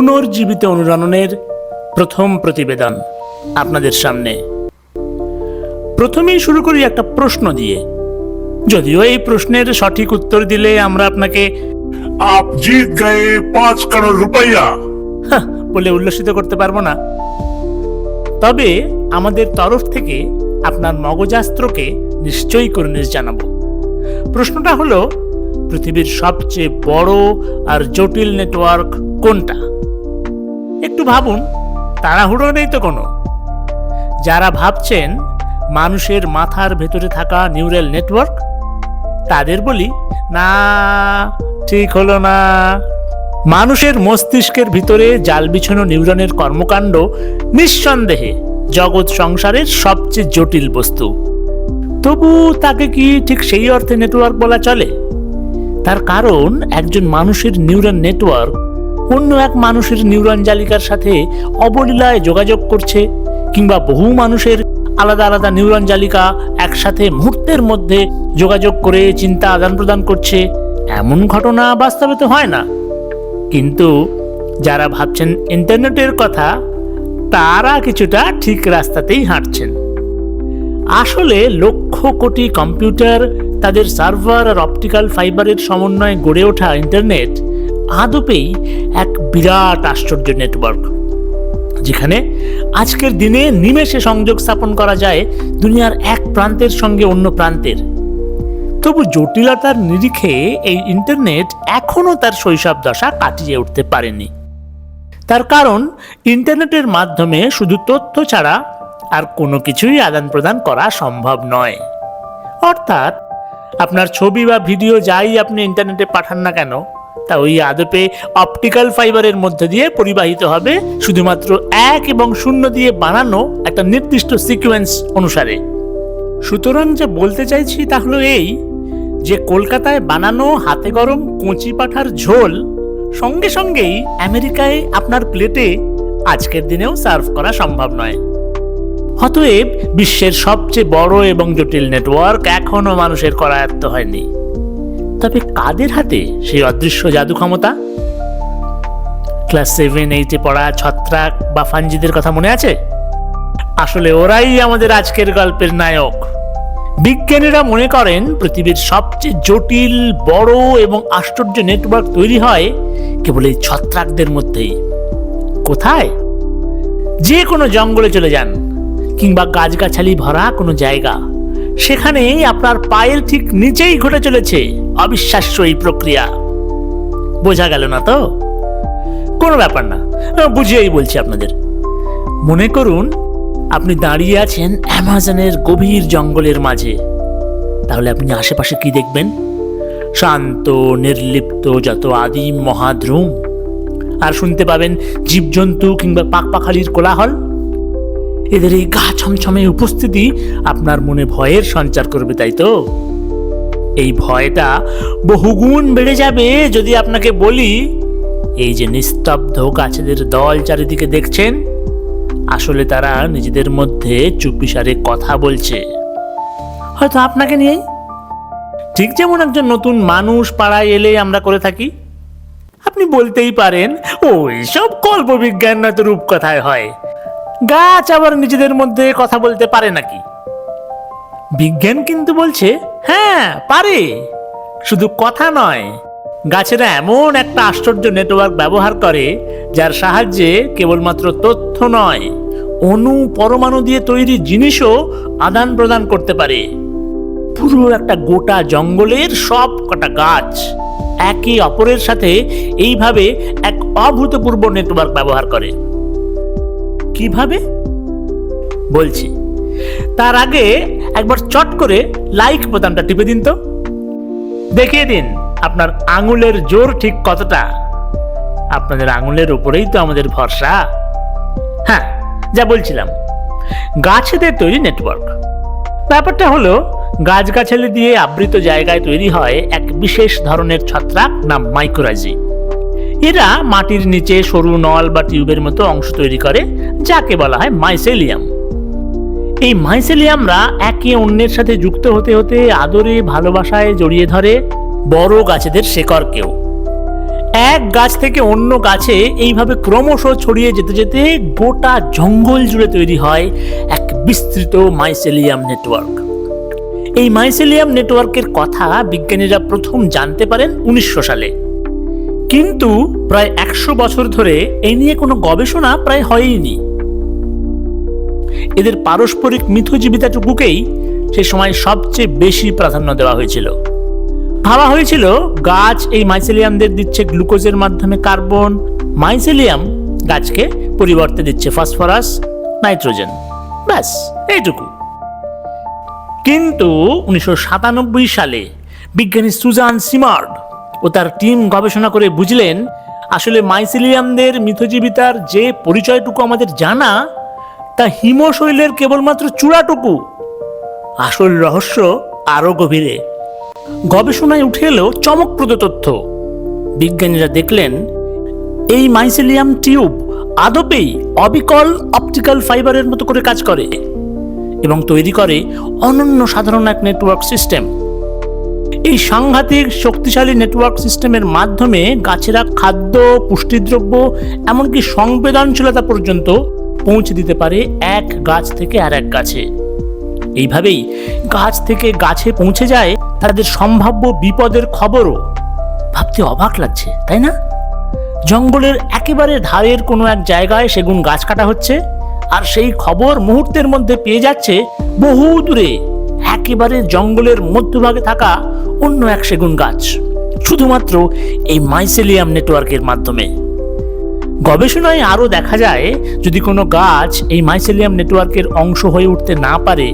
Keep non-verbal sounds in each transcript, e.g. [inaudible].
পুনর্জীবিত অনুরণনের প্রথম প্রতিবেদন আপনাদের সামনে। প্রথমেই শুরু করি একটা প্রশ্ন দিয়ে। যদিও এই প্রশ্নের সঠিক উত্তর দিলে আমরা আপনাকে আপ জিত পাঁচ করোড় রুপাইয়া। বলে উল্লসিত করতে পারব না। তবে আমাদের তরফ থেকে আপনার মগজাস্ত্রকে নিশ্চয়ই করণীয় জানাব। প্রশ্নটা হলো পৃথিবীর সবচেয়ে বড় আর জটিল নেটওয়ার্ক কোনটা? একটু ভাবুন, তাড়াহুড়ো নেই তো কোনো? যারা ভাবছেন মানুষের মাথার ভেতরে থাকা নিউরাল নেটওয়ার্ক, তাদের বলি, না, ঠিক হলো না। মানুষের মস্তিষ্কের ভিতরে জাল বিছানো নিউরনের কর্মকাণ্ড নিঃসন্দেহে জগৎ সংসারের সবচেয়ে জটিল বস্তু। তবু তাকে কি ঠিক সেই অর্থে নেটওয়ার্ক বলা চলে? তার কারণ একজন মানুষের নিউরন নেটওয়ার্ক অন্য এক মানুষের নিউরন জালিকার সাথে অবলীলায় যোগাযোগ করছে কিংবা বহু মানুষের আলাদা আলাদা নিউরন জালিকা একসাথে মুহূর্তের মধ্যে যোগাযোগ করে চিন্তা আদান প্রদান করছে। এমন ঘটনা বাস্তবে তো হয় না। কিন্তু যারা ভাবছেন ইন্টারনেটের কথা, তারা কিছুটা ঠিক রাস্তাতেই হাঁটছেন। আসলে লক্ষ কোটি কম্পিউটার তাদের সার্ভার আর অপটিক্যাল ফাইবারের সমন্বয়ে গড়ে ওঠা ইন্টারনেট আদপেই এক বিরাট আশ্চর্য নেটওয়ার্ক যেখানে আজকের দিনে নিমেষে সংযোগ স্থাপন করা যায় দুনিয়ার এক প্রান্তের সঙ্গে অন্য প্রান্তের। তবু জটিলতার নিরিখে এই ইন্টারনেট এখনও তার শৈশব দশা কাটিয়ে উঠতে পারেনি। তার কারণ ইন্টারনেটের মাধ্যমে শুধু তথ্য ছাড়া আর কোনো কিছুই আদান প্রদান করা সম্ভব নয়। অর্থাৎ, আপনার ছবি বা ভিডিও যাই আপনি ইন্টারনেটে পাঠান না কেন তা ওই আদপে অপটিক্যাল ফাইবারের মধ্যে দিয়ে পরিবাহিত হবে। শুধুমাত্র এক এবং শূন্য দিয়ে বানানো একটা নির্দিষ্ট সিকোয়েন্স অনুসারে। সুতরাং যে বলতে চাইছি তা হলো এই, যে কলকাতায় বানানো হাতে গরম কচি পাঠার ঝোল, সঙ্গে সঙ্গেই আমেরিকায় আপনার প্লেটে আজকের দিনেও সার্ভ করা সম্ভব নয়। অতএব বিশ্বের সবচেয়ে বড় এবং জটিল নেটওয়ার্ক এখনও মানুষের করায়ত্ত হয়নি। তবে কাদের হাতে সেই অদৃশ্য জাদু ক্ষমতা? ক্লাস সেভেন, এইটে পড়া ছত্রাক বা ফাঞ্জিদের কথা মনে আছে? আসলে ওরাই আমাদের আজকের গল্পের নায়ক। বিজ্ঞানীরা মনে করেন পৃথিবীর সবচেয়ে জটিল, বড় এবং আশ্চর্য নেটওয়ার্ক তৈরি হয় কেবল এই ছত্রাকদের মধ্যেই। কোথায়? যে কোনো জঙ্গলে চলে যান কিংবা গাছগাছালি ভরা কোনো জায়গা, সেখানেই আপনার পায়ের ঠিক নিচেই ঘটে চলেছে। অবিশ্বাস্য এই প্রক্রিয়া। বোঝা গেল না তো? কোনো ব্যাপার না বুঝিয়েই বলছি আপনাদের। মনে করুন, আপনি দাঁড়িয়ে আছেন অ্যামাজনের গভীর জঙ্গলের মাঝে। তাহলে আপনি আশেপাশে কি দেখবেন? শান্ত, নির্লিপ্ত যত আদিম মহাদ্রুম। আর শুনতে পাবেন জীবজন্তু কিংবা পাকপাখালির কোলাহল। এদের এই গা ছমছমে উপস্থিতি আপনার মনে ভয়ের সঞ্চার করবে, তাই তো? এই ভয়টা বহুগুণ বেড়ে যাবে যদি আপনাকে বলি। এই যে নিস্তব্ধ গাছেদের দল চারিদিকে দেখছেন, আসলে তারা নিজেদের মধ্যে চুপিসারে কথা বলছে। হয়তো আপনাকে নিয়ে ঠিক যেমন একজন নতুন মানুষ পাড়ায় এলে আমরা করে থাকি। আপনি বলতেই পারেন ওই সব কল্পবিজ্ঞান নয়তো রূপকথায় হয়। গাছ আবার নিজেদের মধ্যে কথা বলতে পারে নাকি? বিজ্ঞান কিন্তু বলছে হ্যাঁ পারে। শুধু কথা নয়, গাছেরা এমন একটা আশ্চর্য নেটওয়ার্ক ব্যবহার করে, যার সাহায্যে কেবলমাত্র তথ্য নয়, অণু পরমাণু দিয়ে তৈরি জিনিসও আদান প্রদান করতে পারে। পুরো একটা গোটা জঙ্গলের সব কটা গাছ একে অপরের সাথে এইভাবে এক অভূতপূর্ব নেটওয়ার্ক ব্যবহার করে। কীভাবে? বলছি, তার আগে একবার চট করে লাইক বোতামটা টিপে দিন তো। দেখিয়ে দিন আপনার আঙুলের জোর ঠিক কতটা। আপনাদের আঙুলের উপরেই তো আমাদের ভরসা। হ্যাঁ যা বলছিলাম। গাছেদের তৈরি নেটওয়ার্ক ব্যাপারটা হলো, গাছগাছালি দিয়ে আবৃত জায়গায় তৈরি হয় এক বিশেষ ধরনের ছত্রাক নাম মাইক্রোরাজি এরা মাটির নিচে সরু নল বা টিউবের মতো অংশ তৈরি করে, যাকে বলা হয় মাইসেলিয়াম এই মাইসেলিয়ামরা একে অন্যের সাথে যুক্ত হতে হতে আদরে ভালোবাসায় জড়িয়ে ধরে বড় গাছেদের শেকড়কেও এক গাছ থেকে অন্য গাছে এইভাবে ক্রমশ ছড়িয়ে যেতে যেতে গোটা জঙ্গল জুড়ে তৈরি হয় এক বিস্তৃত মাইসেলিয়াম নেটওয়ার্ক। এই মাইসেলিয়াম নেটওয়ার্কের কথা বিজ্ঞানীরা প্রথম জানতে পারেন উনিশশো সালে। কিন্তু প্রায় একশো বছর ধরে এই নিয়ে কোনো গবেষণা প্রায় হয়ইনি। এদের পারস্পরিক মিথজীবিতাটুকুকেই সে সময় সবচেয়ে বেশি প্রাধান্য দেওয়া হয়েছিল। ভাবা হয়েছিল, গাছ এই মাইসেলিয়ামদের দিচ্ছে গ্লুকোজের মাধ্যমে কার্বন মাইসেলিয়াম গাছকে পরিবর্তে দিচ্ছে ফসফরাস, নাইট্রোজেন। ব্যাস, এইটুকু। কিন্তু উনিশশো সাতানব্বই সালে বিজ্ঞানী সুজান সিমার্ড ও তার টিম গবেষণা করে বুঝলেন, আসলে মাইসিলিয়ামদের মিথজীবিতার যে পরিচয়টুকু আমাদের জানা তা হিমশৈলের কেবলমাত্র চূড়াটুকু। আসল রহস্য আরও গভীরে। গবেষণায় উঠে এলো চমকপ্রদ তথ্য। বিজ্ঞানীরা দেখলেন, এই মাইসেলিয়াম টিউব আদপেই অবিকল অপটিক্যাল ফাইবারের মতো করে কাজ করে এবং তৈরি করে অনন্য সাধারণ এক নেটওয়ার্ক সিস্টেম। এই সাংঘাতিক শক্তিশালী নেটওয়ার্ক সিস্টেমের মাধ্যমে গাছেরা খাদ্য, পুষ্টিদ্রব্য, এমনকি সংবেদনশীলতা পর্যন্ত পৌঁছে দিতে পারে এক গাছ থেকে আর এক গাছে। এইভাবেই গাছ থেকে গাছে পৌঁছে যায় তাদের সম্ভাব্য বিপদের খবরও। ভাবতে অবাক লাগছে, তাই না? জঙ্গলের একেবারে ধারের কোনো এক জায়গায় সেগুন গাছ কাটা হচ্ছে, আর সেই খবর মুহূর্তের মধ্যে পেয়ে যাচ্ছে বহু দূরে। একেবারে জঙ্গলের মধ্যভাগে থাকা অন্য এক সেগুন গাছ। শুধুমাত্র এই মাইসেলিয়াম নেটওয়ার্কের মাধ্যমে। গবেষণায় আরও দেখা যায়, যদি কোনো গাছ এই মাইসেলিয়াম নেটওয়ার্কের অংশ হয়ে উঠতে না পারে,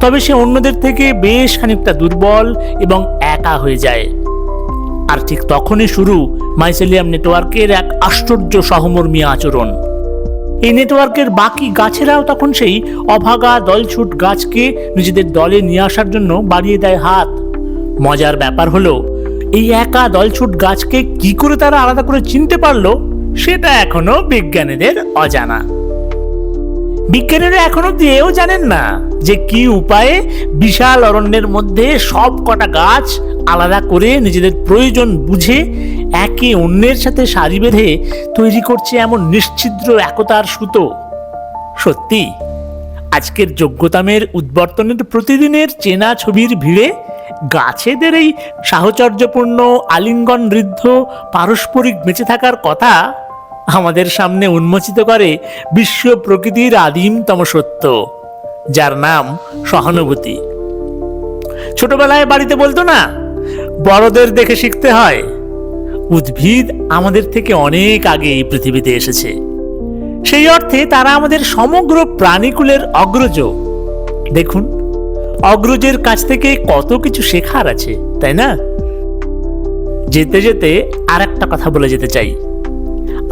তবে সে অন্যদের থেকে বেশ খানিকটা দুর্বল এবং একা হয়ে যায়। আর ঠিক তখনই শুরু মাইসেলিয়াম নেটওয়ার্কের এক আশ্চর্য সহমর্মী আচরণ। এই নেটওয়ার্কের বাকি গাছেরাও তখন সেই অভাগা দলছুট গাছকে নিজেদের দলে নিয়ে আসার জন্য বাড়িয়ে দেয় হাত। মজার ব্যাপার হলো, এই একা দলছুট গাছকে কি করে তারা আলাদা করে চিনতে পারল? সেটা এখনও বিজ্ঞানীদের অজানা। বিজ্ঞানীরা এখনও দিয়েও জানেন না যে কি উপায়ে বিশাল অরণ্যের মধ্যে সব কটা গাছ আলাদা করে নিজেদের প্রয়োজন বুঝে একে অন্যের সাথে সারি বেঁধে তৈরি করছে এমন নিশ্ছিদ্র একতার সুতো। সত্যি, আজকের যোগ্যতামের উদ্বর্তনের প্রতিদিনের চেনা ছবির ভিড়ে গাছেদের এই সাহচর্যপূর্ণ আলিঙ্গন ঋদ্ধ পারস্পরিক বেঁচে থাকার কথা আমাদের সামনে উন্মোচিত করে বিশ্ব প্রকৃতির আদিমতম সত্য, যার নাম সহানুভূতি। ছোটবেলায় বাড়িতে বলতো না, বড়দের দেখে শিখতে হয়, উদ্ভিদ আমাদের থেকে অনেক আগে এই পৃথিবীতে এসেছে। সেই অর্থে তারা আমাদের সমগ্র প্রাণীকুলের অগ্রজ। দেখুন, অগ্রজের কাছ থেকে কত কিছু শেখার আছে, তাই না? যেতে যেতে আর একটা কথা বলে যেতে চাই।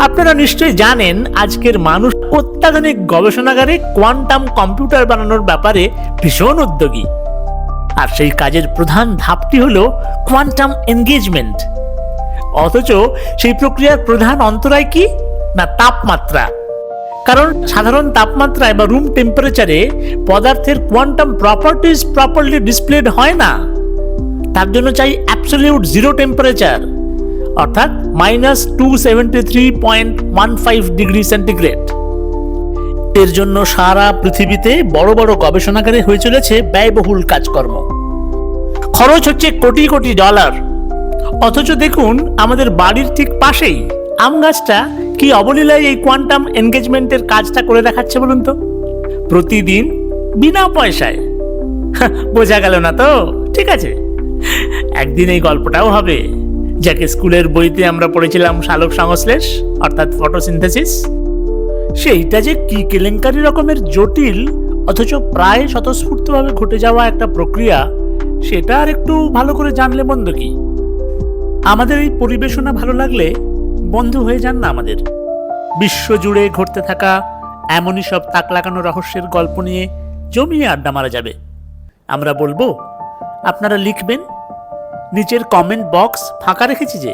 আপনারা নিশ্চয়ই জানেন, আজকের মানুষ অত্যাধুনিক গবেষণাগারে কোয়ান্টাম কম্পিউটার বানানোর ব্যাপারে ভীষণ উদ্যোগী। আর সেই কাজের প্রধান ধাপটি হল কোয়ান্টাম এনগেজমেন্ট। অথচ সেই প্রক্রিয়ার প্রধান অন্তরায় কি? না, তাপমাত্রা। কারণ সাধারণ তাপমাত্রায় বা রুম টেম্পারেচারে পদার্থের কোয়ান্টাম প্রপার্টিজ প্রপারলি ডিসপ্লেড হয় না। তার জন্য চাই অ্যাবসলিউট জিরো টেম্পারেচার অর্থাৎ minus two three point one five degree centigrade এর জন্য সারা পৃথিবীতে বড় বড় গবেষণাগারে হয়ে চলেছে ব্যয়বহুল কাজকর্ম। খরচ হচ্ছে কোটি কোটি ডলার অথচ দেখুন, আমাদের বাড়ির ঠিক পাশেই আম গাছটা কি অবলীলায় এই কোয়ান্টাম এনগেজমেন্টের কাজটা করে দেখাচ্ছে বলুন তো? প্রতিদিন বিনা পয়সায়। [laughs] বোঝা গেল না তো? ঠিক আছে। একদিন এই গল্পটাও হবে। যাকে স্কুলের বইতে আমরা পড়েছিলাম শালক সংশ্লেষ, অর্থাৎ ফটোসিনথেসিস সেইটা যে কি কেলেঙ্কারি রকমের জটিল, অথচ প্রায় স্বতঃস্ফূর্তভাবে ঘটে যাওয়া একটা প্রক্রিয়া, সেটা আর একটু ভালো করে জানলে মন্দ কি? আমাদের এই পরিবেশনা ভালো লাগলে বন্ধু হয়ে যান না আমাদের। বিশ্বজুড়ে ঘটতে থাকা এমনই সব তাক লাগানো রহস্যের গল্প নিয়ে জমিয়ে আড্ডা মারা যাবে। আমরা বলব, আপনারা লিখবেন নিচের কমেন্ট বক্স ফাঁকা রেখেছি যে